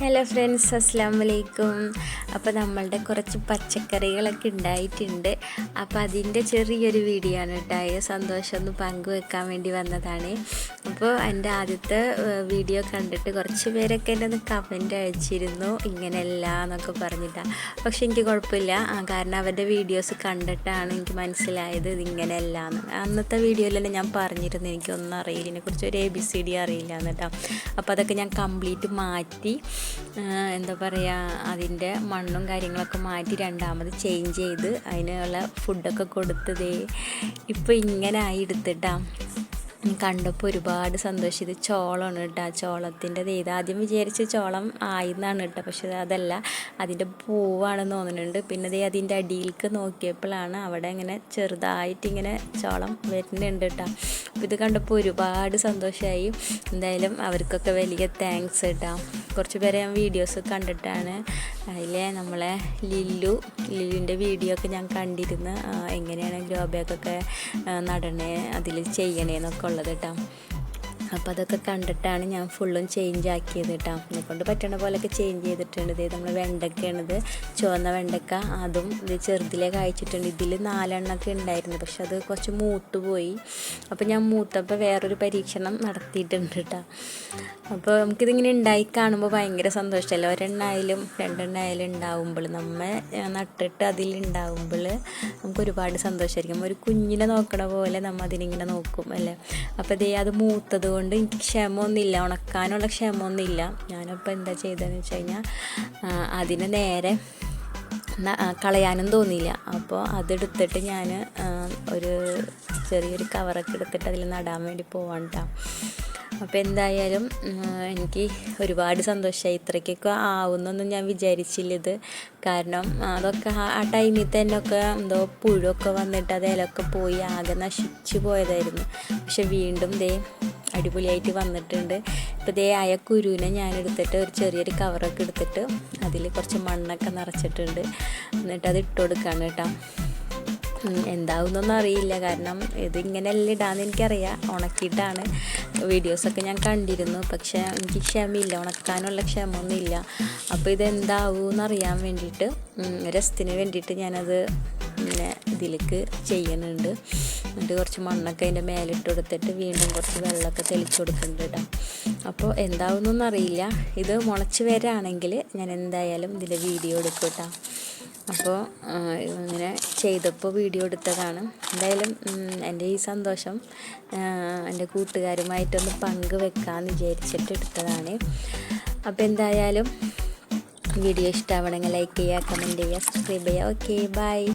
Hello friends അസ്സാം വലൈക്കും അപ്പോൾ നമ്മളുടെ കുറച്ച് പച്ചക്കറികളൊക്കെ ഉണ്ടായിട്ടുണ്ട്. അപ്പോൾ അതിന്റെ ചെറിയൊരു വീഡിയോ ആണ് കേട്ടോ. സന്തോഷം. ഒന്ന് പങ്കുവെക്കാൻ വേണ്ടി വന്നതാണ്. അപ്പോൾ എന്റെ ആദ്യത്തെ വീഡിയോ കണ്ടിട്ട് കുറച്ച് പേരൊക്കെ എന്റെ ഒന്ന് കമന്റ് അയച്ചിരുന്നു. ഇങ്ങനെയല്ല എന്നൊക്കെ പറഞ്ഞിട്ടാണ് പക്ഷെ എനിക്ക് കുഴപ്പമില്ല. കാരണം അവരുടെ വീഡിയോസ് കണ്ടിട്ടാണ് എനിക്ക് മനസ്സിലായത് ഇതിങ്ങനെയല്ല എന്ന്. അന്നത്തെ തന്നെ ഞാൻ പറഞ്ഞിരുന്നു. എനിക്കൊന്നും അറിയില്ല. ഇതിനെക്കുറിച്ച് ഒരു എ ബി സി ഡി അറിയില്ല എന്നിട്ടോ അപ്പോൾ അതൊക്കെ ഞാൻ കംപ്ലീറ്റ് മാറ്റി. എന്താ പറയുക അതിന്റെ മണ്ണും കാര്യങ്ങളൊക്കെ മാറ്റി രണ്ടാമത് ചേഞ്ച് ചെയ്ത് അതിനുള്ള ഫുഡൊക്കെ കൊടുത്തതേ ഇപ്പോൾ ഇങ്ങനെ ആയി എടുത്തിട്ടാ. കണ്ടപ്പോൾ ഒരുപാട് സന്തോഷം. ഇത് ചോളമാണ് കേട്ടോ. ചോളത്തിന്റെ ഇത് ആദ്യം വിചാരിച്ച് ചോളം ആയിന്നാണ് കേട്ടോ. പക്ഷെ അതല്ല അതിന്റെ പൂവാണെന്ന് തോന്നുന്നുണ്ട്. പിന്നെ ദേ അതിന്റെ അടിയിലേക്ക് നോക്കിയപ്പോഴാണ് അവിടെ ഇങ്ങനെ ചെറുതായിട്ട് ഇങ്ങനെ ചോളം വരുന്നുണ്ട് കേട്ടോ. അപ്പോൾ ഇത് കണ്ടപ്പോൾ ഒരുപാട് സന്തോഷമായി എന്തായാലും അവർക്കൊക്കെ വലിയ താങ്ക്സ് കേട്ടോ. കുറച്ച് പേരെ ഞാൻ വീഡിയോസ് കണ്ടിട്ടാണ്. അതിലെ നമ്മളെ ലില്ലു ലില്ലുവിന്റെ വീഡിയോ ഒക്കെ ഞാൻ കണ്ടിരുന്നു. എങ്ങനെയാണ് ഗ്രോ ബാഗൊക്കെ നടണേ അതിൽ ചെയ്യണേന്നൊക്കെ ഉള്ളത് കേട്ടോ. അപ്പോൾ അതൊക്കെ കണ്ടിട്ടാണ് ഞാൻ ഫുള്ളും ചേഞ്ച് ആക്കിയത് കേട്ടോ കൊണ്ട് പറ്റണ പോലെയൊക്കെ ചേഞ്ച് ചെയ്തിട്ടുണ്ട്. ഇത് നമ്മൾ വെണ്ടക്കയാണിത്. ചുവന്ന വെണ്ടക്ക അതും ഇത് ചെറുതിലേ കഴിച്ചിട്ടുണ്ട് ഇതിൽ നാലെണ്ണമൊക്കെ ഉണ്ടായിരുന്നു. പക്ഷെ അത് കുറച്ച് മൂത്ത് പോയി അപ്പോൾ ഞാൻ മൂത്തപ്പോൾ വേറൊരു പരീക്ഷണം നടത്തിയിട്ടുണ്ട് കേട്ടോ അപ്പോൾ നമുക്കിതിങ്ങനെ ഉണ്ടായി കാണുമ്പോൾ ഭയങ്കര സന്തോഷമല്ലേ ഒരെണ്ണായാലും രണ്ടെണ്ണായാലും ഉണ്ടാവുമ്പോൾ നമ്മൾ നട്ടിട്ട് അതിലുണ്ടാവുമ്പോൾ നമുക്ക് ഒരുപാട് സന്തോഷമായിരിക്കും ഒരു കുഞ്ഞിനെ നോക്കണ പോലെ നമ്മൾ അതിനിങ്ങനെ നോക്കും അല്ലേ? അപ്പോൾ ഇതേ അത് മൂത്തത് കൊണ്ട് എനിക്ക് ക്ഷമമൊന്നുമില്ല ഉണക്കാനുള്ള ക്ഷമമൊന്നുമില്ല ഞാനപ്പോൾ എന്താ ചെയ്തതെന്ന് വെച്ച് കഴിഞ്ഞാൽ അതിന് നേരെ കളയാനും തോന്നിയില്ല. അപ്പോൾ അതെടുത്തിട്ട് ഞാൻ ഒരു ചെറിയൊരു കവറൊക്കെ എടുത്തിട്ട് അതിൽ നടാൻ വേണ്ടി പോവാൻ കേട്ടോ അപ്പോൾ എന്തായാലും എനിക്ക് ഒരുപാട് സന്തോഷമായി ഇത്രയ്ക്കൊക്കെ ആവുന്നൊന്നും ഞാൻ വിചാരിച്ചില്ല ഇത്. കാരണം അതൊക്കെ ആ ടൈമിൽ തന്നെ ഒക്കെ എന്തോ പുഴുവൊക്കെ വന്നിട്ട് അത് ഇലൊക്കെ പോയി ആകെ നശിച്ചു പോയതായിരുന്നു. പക്ഷെ വീണ്ടും ദേ അടിപൊളിയായിട്ട് വന്നിട്ടുണ്ട്. ഇപ്പോൾ ദേ ആയ കുരുവിനെ ഞാൻ എടുത്തിട്ട് ഒരു ചെറിയൊരു കവറൊക്കെ എടുത്തിട്ട് അതിൽ കുറച്ച് മണ്ണൊക്കെ നിറച്ചിട്ടുണ്ട്. എന്നിട്ട് അത് ഇട്ട് കൊടുക്കുകയാണ് കേട്ടോ. എന്താവുന്നൊന്നും അറിയില്ല കാരണം ഇത് ഇതിങ്ങനെയല്ല ഇടാന്ന് എനിക്കറിയാം. ഉണക്കിയിട്ടാണ് വീഡിയോസൊക്കെ ഞാൻ കണ്ടിരുന്നു. പക്ഷേ എനിക്ക് ക്ഷമയില്ല. ഉണക്കാനുള്ള ക്ഷമയൊന്നുമില്ല. അപ്പോൾ ഇതെന്താവൂന്ന് അറിയാൻ വേണ്ടിയിട്ട് രസത്തിന് വേണ്ടിയിട്ട് ഞാനത് പിന്നെ ഇതിലേക്ക് ചെയ്യുന്നുണ്ട് എന്നിട്ട് കുറച്ച് മണ്ണൊക്കെ അതിന്റെ മേലിട്ട് കൊടുത്തിട്ട് വീണ്ടും കുറച്ച് വെള്ളമൊക്കെ തെളിച്ച് കൊടുക്കുന്നുണ്ട് കേട്ടോ. അപ്പോൾ എന്താവുന്നൊന്നും അറിയില്ല ഇത് മുളച്ച് വരാണെങ്കിൽ ഞാൻ എന്തായാലും ഇതിന്റെ വീഡിയോ എടുക്കും കേട്ടോ. അപ്പോൾ ഇങ്ങനെ ചെയ്തപ്പോൾ വീഡിയോ എടുത്തതാണ്. എന്തായാലും എന്റെ ഈ സന്തോഷം എന്റെ കൂട്ടുകാരുമായിട്ടൊന്ന് പങ്കുവെക്കാമെന്ന് വിചാരിച്ചിട്ട് എടുത്തതാണ്. അപ്പോൾ എന്തായാലും വീഡിയോ ഇഷ്ടമാവണമെങ്കിൽ ലൈക്ക് ചെയ്യുക കമന്റ് ചെയ്യുക സബ്സ്ക്രൈബ് ചെയ്യുക. Okay bye